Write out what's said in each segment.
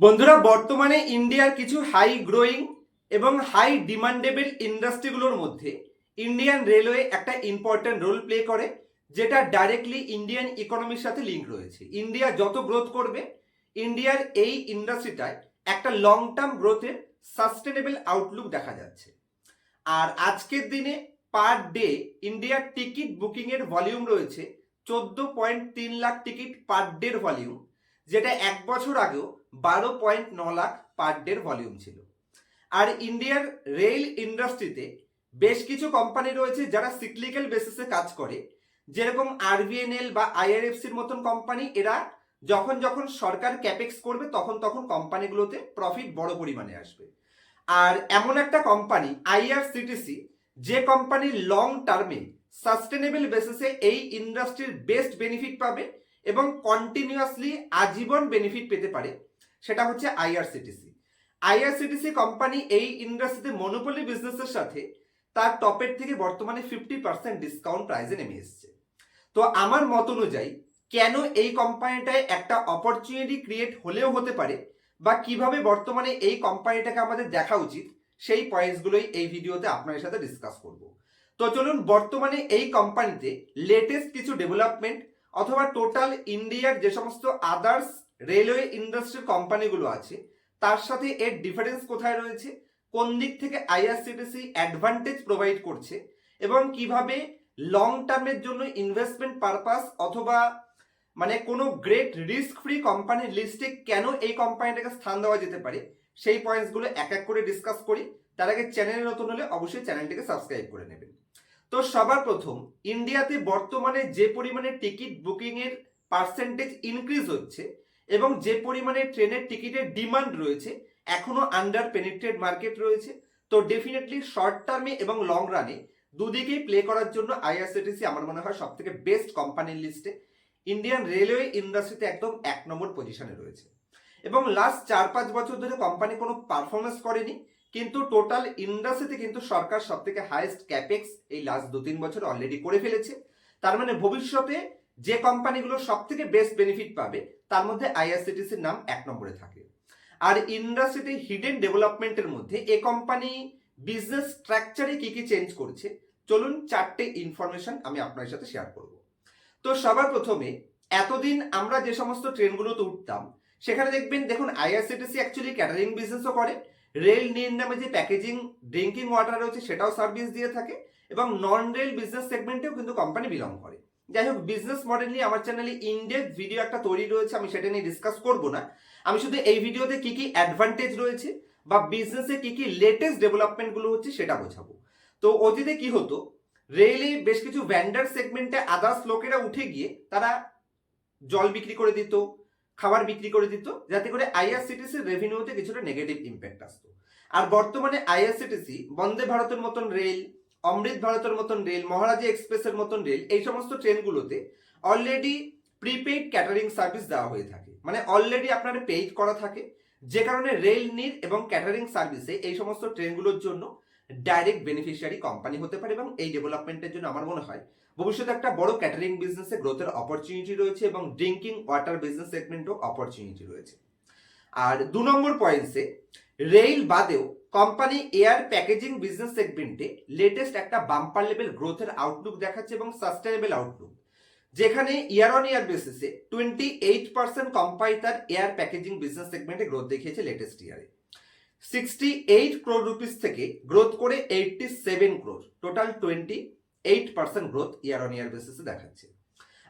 বন্ধুরা, বর্তমানে ইন্ডিয়ার কিছু হাই গ্রোয়িং এবং হাই ডিমান্ডেবল ইন্ডাস্ট্রিগুলোর মধ্যে ইন্ডিয়ান রেলওয়ে একটা ইম্পর্ট্যান্ট রোল প্লে করে, যেটা ডাইরেক্টলি ইন্ডিয়ান ইকোনমির সাথে লিঙ্ক রয়েছে। ইন্ডিয়া যত গ্রোথ করবে ইন্ডিয়ার এই ইন্ডাস্ট্রিটায় একটা লং টার্ম গ্রোথের সাস্টেনেবল আউটলুক দেখা যাচ্ছে। আর আজকের দিনে পার ডে ইন্ডিয়ার টিকিট বুকিংয়ের ভলিউম রয়েছে, চোদ্দ পয়েন্ট তিন লাখ টিকিট পার ডের ভলিউম যেটা এক বছর আগেও বারো পয়েন্ট ন লাখ পার ডের ভলিউম ছিল। আর ইন্ডিয়ার রেল ইন্ডাস্ট্রিতে বেশ কিছু কোম্পানি রয়েছে যারা সিক্লিক্যাল বেসিসে কাজ করে। যেরকম আরবিএনএল বা আইআরএফসির মতন কোম্পানি এরা যখন যখন সরকার ক্যাপেক্স করবে, তখন তখন কোম্পানিগুলোতে প্রফিট বড় পরিমাণে আসবে। আর এমন একটা কোম্পানি আইআরসিটিসি যে কোম্পানি লং টার্মে সাস্টেনেবল বেসিসে এই ইন্ডাস্ট্রির বেস্ট বেনিফিট পাবে এবং কন্টিনিউয়াসলি আজীবন বেনিফিট পেতে পারে। সেটা হচ্ছে আইআরসিটিসি আইআরসিটিসি কোম্পানি এই ইন্ডাস্ট্রিতে মনোপলি বিজনেসের সাথে তার টপের থেকে বর্তমানে ফিফটি পার্সেন্ট ডিসকাউন্ট প্রাইসে নেমে এসছে। তো আমার মত অনুযায়ী কেন এই কোম্পানিটায় একটা অপরচুনিটি ক্রিয়েট হলেও হতে পারে বা কীভাবে বর্তমানে এই কোম্পানিটাকে আমাদের দেখা উচিত, সেই পয়েন্টসগুলোই এই ভিডিওতে আপনাদের সাথে ডিসকাস করব। তো চলুন, বর্তমানে এই কোম্পানিতে লেটেস্ট কিছু ডেভেলপমেন্ট অথবা টোটাল ইন্ডিয়ার যে সমস্ত আদার্স রেলওয়ে ইন্ডাস্ট্রির কোম্পানিগুলো আছে, তার সাথে এর ডিফারেন্স কোথায় রয়েছে, কোন দিক থেকে আইআরসিটিসি অ্যাডভান্টেজ প্রোভাইড করছে, এবং কীভাবে লং টার্মের জন্য ইনভেস্টমেন্ট পারপাস অথবা মানে কোনো গ্রেট রিস্ক ফ্রি কোম্পানির লিস্টে কেন এই কোম্পানিটাকে স্থান দেওয়া যেতে পারে, সেই পয়েন্টসগুলো এক এক করে ডিসকাস করি। তার আগে চ্যানেলে নতুন হলে অবশ্যই চ্যানেলটিকে সাবস্ক্রাইব করে নেবেন। তো সবার প্রথম ইন্ডিয়াতে বর্তমানে যে পরিমাণে টিকিট বুকিং এর পার্সেন্টেজ ইনক্রিজ হচ্ছে এবং যে পরিমাণে ট্রেনের টিকিটের ডিমান্ড রয়েছে, এখনও আন্ডার পেনিট্রেট মার্কেট রয়েছে। তো ডেফিনেটলি শর্ট টার্মে এবং লং রানে দুদিকেই প্লে করার জন্য আইআরসিটিসি আমার মনে হয় সব থেকে বেস্ট কোম্পানির লিস্টে ইন্ডিয়ান রেলওয়ে ইন্ডাস্ট্রিতে একদম এক নম্বর পজিশনে রয়েছে। এবং লাস্ট চার পাঁচ বছর ধরে কোম্পানি কোনো পারফরমেন্স করেনি, কিন্তু টোটাল ইন্ডাস্ট্রিতে কিন্তু সরকার সব থেকে ক্যাপেক্স এই লাস্ট দু তিন বছর অলরেডি করে ফেলেছে। তার মানে ভবিষ্যতে যে কোম্পানিগুলো সব থেকে বেস্ট বেনিফিট পাবে, তার মধ্যে আইআরসিটিসির নাম এক নম্বরে থাকে। আর ইন্ডাস্ট্রিতে হিডেন ডেভেলপমেন্টের মধ্যে এ কোম্পানি বিজনেস স্ট্রাকচারে কি কি চেঞ্জ করছে, চলুন চারটে ইনফরমেশন আমি আপনার সাথে শেয়ার করব। তো সবার প্রথমে, এতদিন আমরা যে সমস্ত ট্রেনগুলোতে উঠতাম, সেখানে দেখবেন, দেখুন, আইআরসিটিসি অ্যাকচুয়ালি ক্যাটারিং বিজনেসও করে রেল নীল নামে যে প্যাকেজিং ড্রিঙ্কিং ওয়াটার রয়েছে সেটাও সার্ভিস দিয়ে থাকে, এবং নন রেল বিজনেস সেগমেন্টেও কিন্তু কোম্পানি বিলং করে। যাই হোক বিজনেস মডেল নিয়ে আমার চ্যানেলে ইনডেপ ভিডিও একটা তৈরি রয়েছে, আমি সেটা নিয়ে ডিসকাস করব না। আমি শুধু এই ভিডিওতে কি কি অ্যাডভান্টেজ রয়েছে বা বিজনেসে কি কি লেটেস্ট ডেভেলপমেন্টগুলো হচ্ছে সেটা বোঝাবো। তো অতীতে কি হতো রেলে বেশ কিছু ভ্যান্ডার সেগমেন্টে আদার্স লোকেরা উঠে গিয়ে তারা জল বিক্রি করে দিত, খাবার বিক্রি করে দিত, যাতে করে আইআরসিটিসির রেভিনিউতে কিছুটা নেগেটিভ ইম্প্যাক্ট আসতো। আর বর্তমানে আইআরসিটিসি বন্দে ভারতের মতন রেল অমৃত ভারতের মতন রেল, মহারাজা এক্সপ্রেসের মতন রেল, এই সমস্ত ট্রেনগুলোতে অলরেডি প্রিপেইড ক্যাটারিং সার্ভিস দেওয়া হয়ে থাকে। মানে অলরেডি আপনার পেইড করা থাকে। যে কারণে রেল নির এবং ক্যাটারিং সার্ভিসে এই সমস্ত ট্রেনগুলোর জন্য ডাইরেক্ট বেনিফিশিয়ারি কোম্পানি হতে পারে এবং এই ডেভেলপমেন্টের জন্য আমার মনে হয় ভবিষ্যতে একটা বড় ক্যাটারিং বিজনেসে গ্রোথের অপরচুনিটি রয়েছে এবং ড্রিঙ্কিং ওয়াটার বিজনেস সেগমেন্টও অপরচুনিটি রয়েছে। আর দু নম্বর পয়েন্টসে রেল বাদেও কোম্পানি এয়ার প্যাকেজিং বিজনেস সেগমেন্টে লেটেস্ট একটা বাম্পার লেভেল গ্রোথের আউটলুক দেখাচ্ছে এবং সাস্টেনেবল আউটলুক যেখানে ইয়ার অন ইয়ার বেসিসে টোয়েন্টি এইট পার্সেন্ট কোম্পানি তার এয়ার প্যাকেজিং বিজনেস সেগমেন্টে গ্রোথ দেখিয়েছে লেটেস্ট ইয়ারে সিক্সটি এইট ক্রোর রুপিস থেকে গ্রোথ করে eighty seven crore total twenty eight percent growth year on year বেসিসে দেখাচ্ছে।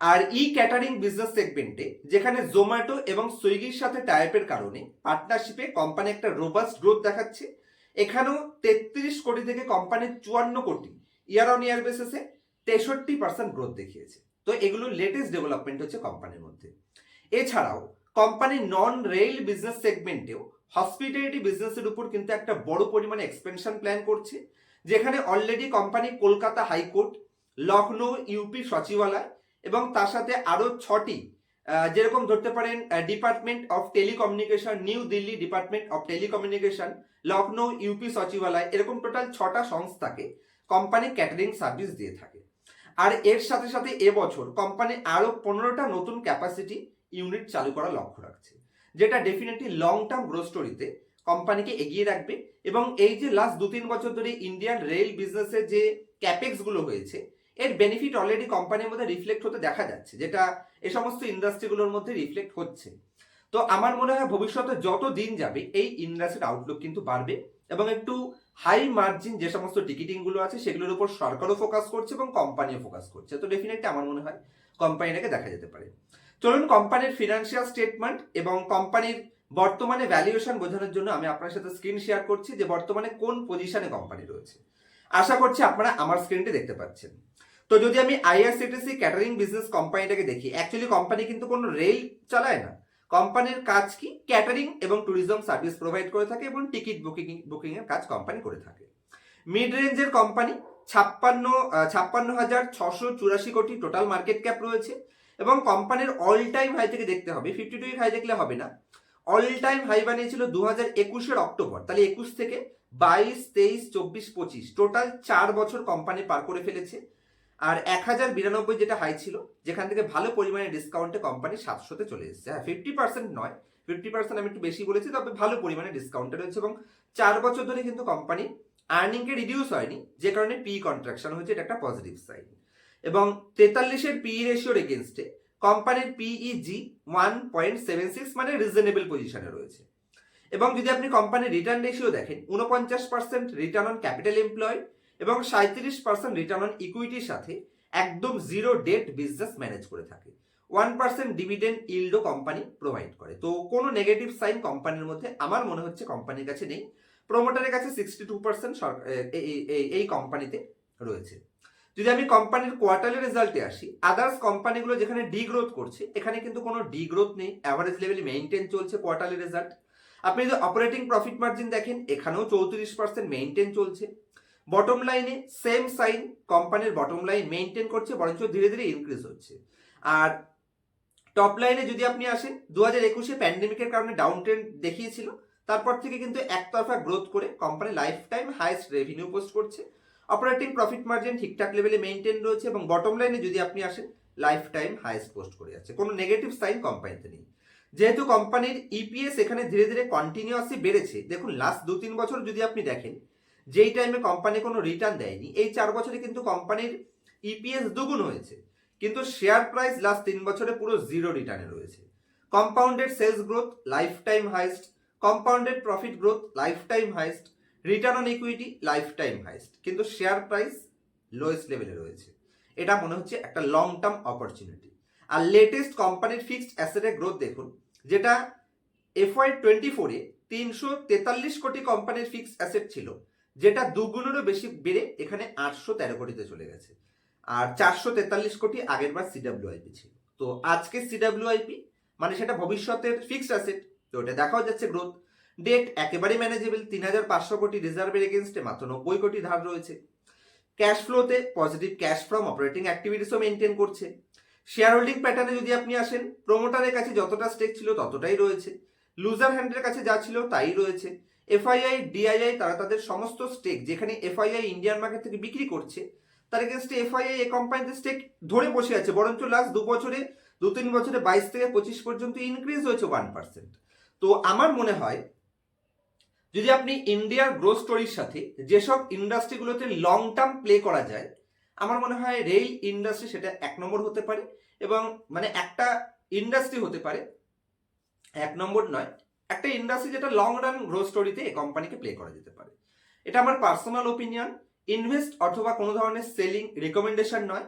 আর ই ক্যাটারিং বিজনেস সেগমেন্টে, যেখানে জোম্যাটো এবং সুইগির সাথে টাইপের কারণে পার্টনারশিপে কোম্পানি একটা রোবাস্ট গ্রোথ দেখাচ্ছে। এখানেও তেত্রিশ কোটি থেকে কোম্পানির চুয়ান্ন কোটি ইয়ার অন ইয়ার বেসিসে তেষট্টি পার্সেন্ট গ্রোথ দেখিয়েছে। তো এগুলো লেটেস্ট ডেভেলপমেন্ট হচ্ছে কোম্পানির মধ্যে। এছাড়াও কোম্পানি নন রেল বিজনেস সেগমেন্টেও হসপিটালিটি বিজনেসের উপর কিন্তু একটা বড় পরিমাণে এক্সপেনশন প্ল্যান করছে, যেখানে already company Kolkata high court Lucknow UP Sachivalaya এবং তার সাথে আরও ছটি যেরকম ধরতে পারেন department of telecommunication new Delhi department of telecommunication Lucknow UP Sachivalaya এরকম টোটাল ছটা সংস্থাকে কোম্পানি ক্যাটারিং সার্ভিস দিয়ে থাকে। আর এর সাথে সাথে এবছর কোম্পানি আরও পনেরোটা নতুন ক্যাপাসিটি ইউনিট চালু করার লক্ষ্য রাখছে, যেটা ডেফিনেটলি লং টার্ম গ্রোথ স্টোরিতে কোম্পানিকে এগিয়ে রাখবে। এবং এই যে লাস্ট দু তিন বছর ধরে ইন্ডিয়ান রেল বিজনেসের যে ক্যাপেক্সগুলো হয়েছে এর বেনিফিট অলরেডি কোম্পানির মধ্যে রিফ্লেক্ট হতে দেখা যাচ্ছে, যেটা এ সমস্ত ইন্ডাস্ট্রিগুলোর মধ্যে রিফ্লেক্ট হচ্ছে। তো আমার মনে হয় ভবিষ্যতে যত দিন যাবে, এই ইন্ডাস্ট্রির আউটলুক কিন্তু বাড়বে এবং একটু হাই মার্জিন যে সমস্ত টিকিটিংগুলো আছে, সেগুলোর উপর সরকারও ফোকাস করছে এবং কোম্পানিও ফোকাস করছে। তো ডেফিনেটলি আমার মনে হয় কোম্পানিটাকে দেখা যেতে পারে। চলুন কোম্পানির ফিনান্সিয়াল স্টেটমেন্ট এবং কোম্পানির বর্তমানে ভ্যালুয়েশন বোঝানোর জন্য আমি আপনার সাথে স্ক্রিন শেয়ার করছি যে বর্তমানে কোন পজিশনে কোম্পানি রয়েছে। আশা করছি আপনারা আমার স্ক্রিনটি দেখতে পাচ্ছেন। তো যদি আমি আইআরসিটিসি ক্যাটারিং বিজনেস কোম্পানিটাকে দেখি অ্যাকচুয়ালি কোম্পানি কিন্তু কোনো রেল চালায় না। কোম্পানির কাজ কি? ক্যাটারিং এবং ট্যুরিজম সার্ভিস প্রোভাইড করে থাকে এবং টিকিট বুকিং বুকিং এর কাজ কোম্পানি করে থাকে। মিড রেঞ্জের কোম্পানি ছাপ্পান্ন ছাপ্পান্ন হাজার ছশো চুরাশি কোটি টোটাল মার্কেট ক্যাপ রয়েছে এবং কোম্পানির অল টাইম হাই থেকে দেখতে হবে। ফিফটি টু হাই দেখলে হবে না। অল টাইম হাই বানিয়েছিল দু হাজার একুশের অক্টোবর। তাহলে একুশ থেকে বাইশ, তেইশ, চব্বিশ, পঁচিশ। টোটাল চার বছর কোম্পানি পার করে ফেলেছে। আর এক হাজার বিরানব্বই যেটা হাই ছিল, যেখান থেকে ভালো পরিমাণে ডিসকাউন্টে কোম্পানি সাতশোতে চলে এসেছে। হ্যাঁ ফিফটি পার্সেন্ট নয়। ফিফটি পার্সেন্ট আমি একটু বেশি বলেছি, তবে ভালো পরিমাণে ডিসকাউন্টে রয়েছে এবং চার বছর ধরে কিন্তু কোম্পানি আর্নিংকে রিডিউস হয়নি, যে কারণে পি কন্ট্রাকশন হয়েছে, এটা একটা পজিটিভ সাইন এবং তেতাল্লিশের পি রেশিওর এগেনস্টে কোম্পানির PEG one point seven six মানে রিজনেবল পজিশনে রয়েছে। এবং যদি আপনি কোম্পানির রিটার্ন রেশিও দেখেন, উনপঞ্চাশ percent return on capital employed এবং সাঁত্রিশ পার্সেন্ট রিটার্ন অন ইকুইটির সাথে একদম জিরো ডেট বিজনেস ম্যানেজ করে থাকে। ওয়ান পার্সেন্ট ডিভিডেন্ড ইল্ডও কোম্পানি প্রোভাইড করে। তো কোনো নেগেটিভ সাইন কোম্পানির মধ্যে আমার মনে হচ্ছে কোম্পানির কাছে নেই। প্রোমোটারের কাছে সিক্সটি টু পার্সেন্ট এই কোম্পানিতে রয়েছে। যদি আমি কোম্পানির কোয়ার্টারলি রেজাল্টে আসি আদার্স কোম্পানিগুলো যেখানে ডি গ্রোথ করছে, এখানে কিন্তু কোনো ডি গ্রোথ নেই অ্যাভারেজ লেভেলে মেইনটেন চলছে কোয়ার্টারলি রেজাল্ট আপনি যদি অপারেটিং প্রফিট মার্জিন দেখেন, এখানেও চৌত্রিশ পার্সেন্ট মেনটেন চলছে। বটম লাইনে সেম সাইন কোম্পানির বটম লাইন মেইনটেন করছে, বরঞ্চ ধীরে ধীরে ইনক্রিজ হচ্ছে। আর টপ লাইনে যদি আপনি আসেন দু হাজার একুশে প্যান্ডেমিকের কারণে ডাউন ট্রেন্ড দেখিয়েছিল, তারপর থেকে কিন্তু একতরফা গ্রোথ করে company life time highest revenue post করছে। অপারেটিং প্রফিট মার্জিন ঠিকঠাক লেভেলে মেইনটেন রয়েছে এবং বটম লাইনে যদি আপনি আসেন লাইফ টাইম হাইস্ট পোস্ট করে যাচ্ছে। কোনো নেগেটিভ সাইন কোম্পানিতে নেই। যেহেতু কোম্পানির ইপিএস এখানে ধীরে ধীরে কন্টিনিউয়াসলি বেড়েছে, দেখুন লাস্ট দু তিন বছর যদি আপনি দেখেন, যেই টাইমে কোম্পানি কোনো রিটার্ন দেয়নি, এই চার বছরে কিন্তু কোম্পানির ইপিএস দুগুণ হয়েছে, কিন্তু শেয়ার প্রাইস লাস্ট তিন বছরে পুরো জিরো রিটার্নে রয়েছে। Compounded sales growth life time highest compounded profit growth life time highest return on equity life time highest কিন্তু শেয়ার প্রাইস লোয়েস্ট লেভেলে রয়েছে। এটা মনে হচ্ছে একটা লং টার্ম অপরচুনিটি আর লেটেস্ট কোম্পানির ফিক্সড অ্যাসেটের গ্রোথ দেখুন যেটা এফওয়াই টোয়েন্টি ফোরে তিনশো তেতাল্লিশ কোটি কোম্পানির ফিক্সড অ্যাসেট ছিল, যেটা দুগুণেরও বেশি বেড়ে এখানে আটশো তেরো কোটিতে চলে গেছে। আর চারশো তেতাল্লিশ কোটি আগের বার সিডাব্লিউআইপি ছিল। তো আজকে সিডাব্লিউআইপি মানে সেটা ভবিষ্যতের ফিক্সড অ্যাসেট তো ওটা দেখাও যাচ্ছে গ্রোথ ডেট একেবারেই ম্যানেজেবল তিন হাজার পাঁচশো কোটি রিজার্ভের এগেনস্টে মাত্র নব্বই কোটি ধার রয়েছে। ক্যাশ ফ্লোতে পজিটিভ ক্যাশ ফ্রম অপারেটিং অ্যাক্টিভিটিসও মেনটেন করছে। শেয়ার হোল্ডিং প্যাটার্নে যদি আপনি আসেন প্রোমোটারের কাছে যতটা স্টেক ছিল ততটাই রয়েছে। লুজার হ্যান্ডের কাছে যা ছিল তাই রয়েছে। এফআইআই ডিআইআই তারা তাদের সমস্ত স্টেক যেখানে এফআইআই ইন্ডিয়ান মার্কেট থেকে বিক্রি করছে, তার এগেনস্টে এফআইআই এ কোম্পানিতে স্টেক ধরে বসে আছে। বরঞ্চ লাস্ট দু বছরে, দু তিন বছরে বাইশ থেকে পঁচিশ পর্যন্ত ইনক্রিজ হয়েছে ওয়ান পার্সেন্ট তো আমার মনে হয়, যদি আপনি ইন্ডিয়ার গ্রোথ স্টোরির সাথে যেসব ইন্ডাস্ট্রিগুলোতে লং টার্ম প্লে করা যায় আমার মনে হয় রেল ইন্ডাস্ট্রি সেটা এক নম্বর হতে পারে এবং মানে একটা ইন্ডাস্ট্রি হতে পারে। এক নম্বর নয়, একটা ইন্ডাস্ট্রি যেটা লং রান গ্রোথ স্টোরিতে এই কোম্পানিকে প্লে করা যেতে পারে। এটা আমার পার্সোনাল ওপিনিয়ন ইনভেস্ট অথবা কোনো ধরনের সেলিং রেকমেন্ডেশন নয়।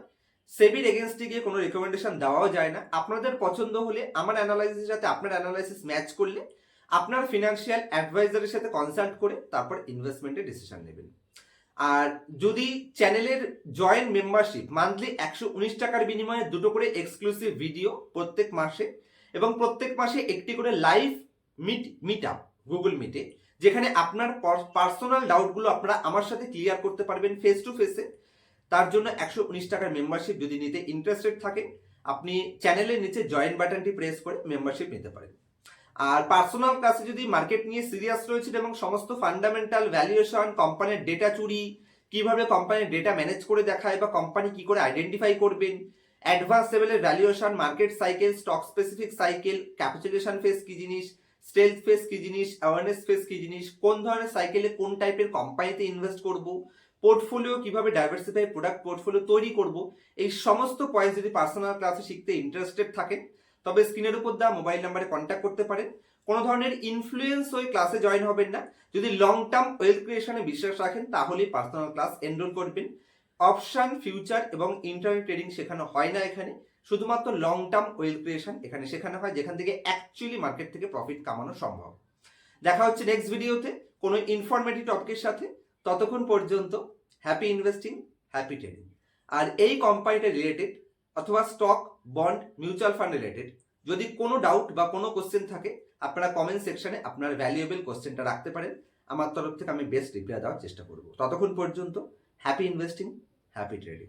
সেবির এগেনস্টে গিয়ে কোনো রেকমেন্ডেশন দেওয়াও যায় না। আপনাদের পছন্দ হলে আমার অ্যানালাইসিসের সাথে আপনার অ্যানালাইসিস ম্যাচ করলে, আপনার ফিনান্সিয়াল অ্যাডভাইজারের সাথে কনসাল্ট করে তারপর ইনভেস্টমেন্টের ডিসিশন নেবেন। আর যদি চ্যানেলের জয়েন্ট মেম্বারশিপ মান্থলি একশো উনিশ টাকার বিনিময়ে দুটো করে এক্সক্লুসিভ ভিডিও প্রত্যেক মাসে এবং প্রত্যেক মাসে একটি করে live meet meet up Google মিটে যেখানে আপনার পার্সোনাল ডাউটগুলো আপনারা আমার সাথে ক্লিয়ার করতে পারবেন ফেস টু ফেসে তার জন্য একশো উনিশ টাকার মেম্বারশিপ যদি নিতে ইন্টারেস্টেড থাকেন আপনি চ্যানেলের নিচে জয়েন বাটনটি প্রেস করে মেম্বারশিপ নিতে পারেন। আর পার্সোনাল ক্লাসে যদি মার্কেট নিয়ে সিরিয়াস রয়েছেন এবং সমস্ত ফান্ডামেন্টাল ভ্যালুয়েশন কোম্পানির ডেটা চুরি, কীভাবে কোম্পানির ডেটা ম্যানেজ করে দেখায় বা কোম্পানি কি করে আইডেন্টিফাই করবেন অ্যাডভান্স লেভেলের valuation market cycle stock specific cycle capitalisation face কি জিনিস স্টেলথ ফেস কি জিনিস অ্যাওয়ারনেস ফেস কি জিনিস, কোন ধরনের সাইকেলে কোন টাইপের কোম্পানিতে ইনভেস্ট করব পোর্টফোলিও কীভাবে ডাইভার্সিফাই প্রোডাক্ট পোর্টফোলিও তৈরি করব, এই সমস্ত পয়েন্ট যদি পার্সোনাল ক্লাসে শিখতে ইন্টারেস্টেড থাকেন তবে স্ক্রিনের উপর দেওয়া মোবাইল নাম্বারে কন্ট্যাক্ট করতে পারেন। কোনো ধরনের ইনফ্লুয়েন্স হয়ে ক্লাসে জয়েন হবেন না। যদি লং টার্ম ওয়েলথ ক্রিয়েশনে বিশ্বাস রাখেন, তাহলেই পার্সোনাল ক্লাস এনরোল করবেন। অপশন ফিউচার এবং ইন্টারনেট ট্রেডিং শেখানো হয় না এখানে। শুধুমাত্র লং টার্ম ওয়েলথ ক্রিয়েশন এখানে শেখানো হয়, যেখান থেকে অ্যাকচুয়ালি মার্কেট থেকে প্রফিট কামানো সম্ভব। দেখা হচ্ছে নেক্সট ভিডিওতে কোনো ইনফরমেটিভ টপিকের সাথে। ততক্ষণ পর্যন্ত হ্যাপি ইনভেস্টিং হ্যাপি ট্রেডিং আর এই কোম্পানিটা রিলেটেড অথবা stock bond mutual fund related যদি কোনো ডাউট বা কোনো কোশ্চেন থাকে, আপনারা কমেন্ট সেকশনে আপনার ভ্যালুয়েবল কোশ্চেনটা রাখতে পারেন। আমার তরফ থেকে আমি বেস্ট রিপ্লাই দেওয়ার চেষ্টা করব। ততক্ষণ পর্যন্ত হ্যাপি ইনভেস্টিং হ্যাপি ট্রেডিং